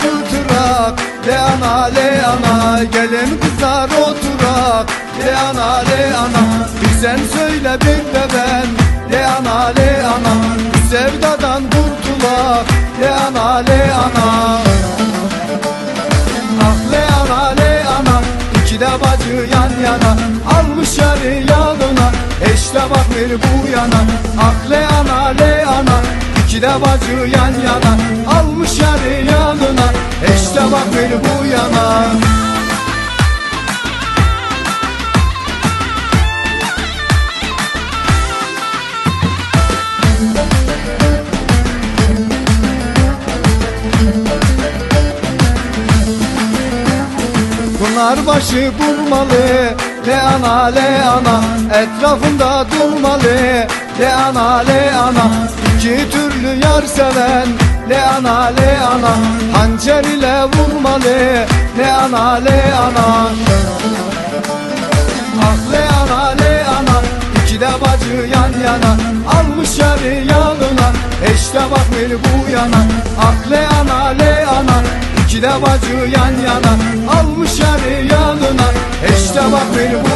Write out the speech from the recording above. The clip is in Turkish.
kuyturak Le ana le ana gelin kızlar oturak. Le ana le ana bir sen söyle bir de ben. Le ana le ana bu sevdadan kurtulak. Le ana le ana. Ah le ana le ana iki de bacı yan yana. Almış yarı yanına Eş de bakmır bu yana. Ah le ana le ana iki de bacı yan yana Almış yarı yanına. Eş de bakmır bu yana. Bunlar başı bulmalı Le ana le ana. Etrafında durmalı Le ana le ana İki türlü yar seven? Le ana le ana. Hançer ile vurmalı. Le ana le ana. Ah le ana le ana. İki de bacı yan yana. Almış yarı yanına Eş de bakmır bu yana. Ah le ana le ana. İki de bacı yan yana. Almış yarı yanına Eş de bakmır bu